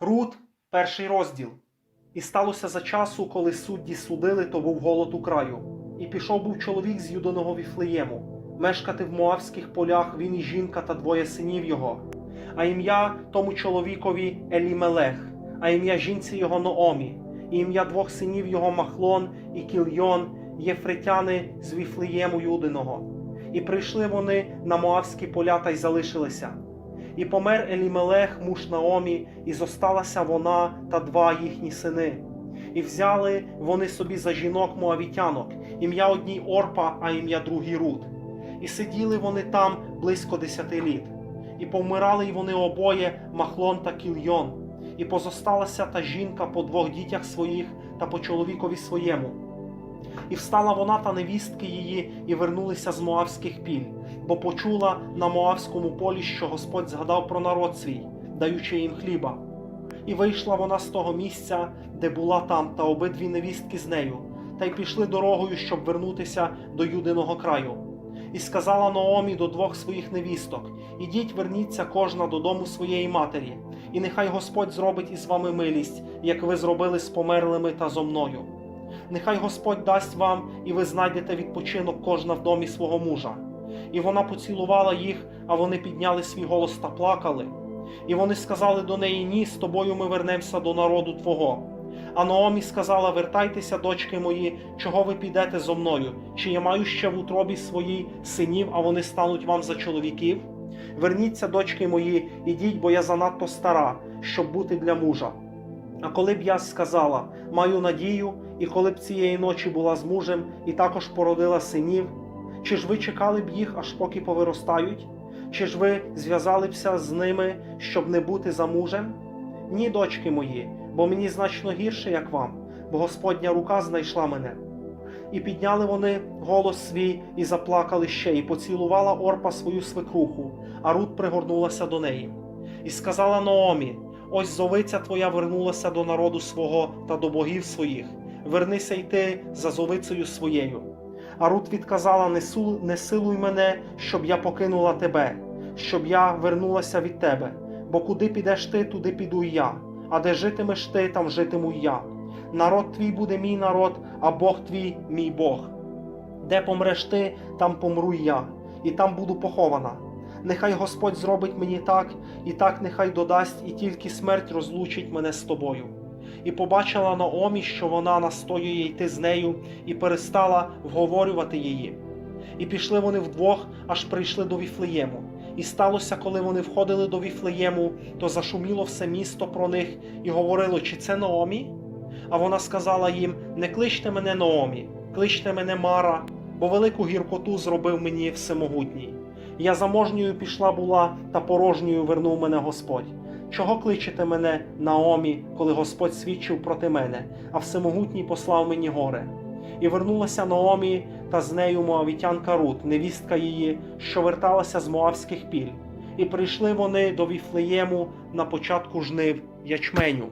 Рут, перший розділ. І сталося за часу, коли судді судили, то був голод у краю. І пішов був чоловік з юдиного Віфлеєму, мешкати в Моавських полях він і жінка та двоє синів його. А ім'я тому чоловікові Елімелех, а ім'я жінці його Ноомі, і ім'я двох синів його Махлон і Кільйон, єфритяни з Віфлеєму Юдиного. І прийшли вони на Моавські поля та й залишилися. І помер Елімелех, муж Наомі, і зосталася вона та два їхні сини. І взяли вони собі за жінок моавітянок, ім'я одній Орпа, а ім'я другій Рут. І сиділи вони там близько десяти літ. І повмирали й вони обоє Махлон та Кільйон, і позосталася та жінка по двох дітях своїх та по чоловікові своєму. І встала вона та невістки її, і вернулися з Моавських піль, бо почула на Моавському полі, що Господь згадав про народ свій, даючи їм хліба. І вийшла вона з того місця, де була там, та обидві невістки з нею, та й пішли дорогою, щоб вернутися до Юдиного краю. І сказала Наомі до двох своїх невісток: Ідіть, верніться кожна додому своєї матері, і нехай Господь зробить із вами милість, як ви зробили з померлими та зо мною. Нехай Господь дасть вам, і ви знайдете відпочинок кожна в домі свого мужа. І вона поцілувала їх, а вони підняли свій голос та плакали. І вони сказали до неї: Ні, з тобою ми вернемося до народу Твого. А Наомі сказала: Вертайтеся, дочки мої, чого ви підете зо мною? Чи я маю ще в утробі своїй синів, а вони стануть вам за чоловіків? Верніться, дочки мої, ідіть, бо я занадто стара, щоб бути для мужа. А коли б я сказала, маю надію, і коли б цієї ночі була з мужем і також породила синів, чи ж ви чекали б їх, аж поки повиростають? Чи ж ви зв'язалися з ними, щоб не бути за мужем? Ні, дочки мої, бо мені значно гірше, як вам, бо Господня рука знайшла мене. І підняли вони голос свій і заплакали ще, і поцілувала Орпа свою свекруху, а Рут пригорнулася до неї. І сказала Наомі: Ось зовиця твоя вернулася до народу свого та до богів своїх. Вернися й ти за зовицею своєю. А Рут відказала: не, су, не силуй мене, щоб я покинула тебе, щоб я вернулася від тебе. Бо куди підеш ти, туди піду й я, а де житимеш ти, там житиму й я. Народ твій буде мій народ, а Бог твій мій Бог. Де помреш ти, там помру й я, і там буду похована. Нехай Господь зробить мені так, і так нехай додасть, і тільки смерть розлучить мене з тобою. І побачила Наомі, що вона настоює йти з нею, і перестала вговорювати її. І пішли вони вдвох, аж прийшли до Віфлеєму. І сталося, коли вони входили до Віфлеєму, то зашуміло все місто про них і говорило, чи це Наомі? А вона сказала їм: Не кличте мене Наомі, кличте мене Мара, бо велику гіркоту зробив мені всемогутній. Я заможньою пішла була, та порожньою вернув мене Господь. Чого кличете мене Наомі, коли Господь свідчив проти мене, а всемогутній послав мені горе? І вернулася Наомі та з нею Моавітянка Рут, невістка її, що верталася з Моавських піль. І прийшли вони до Віфлеєму на початку жнив ячменю.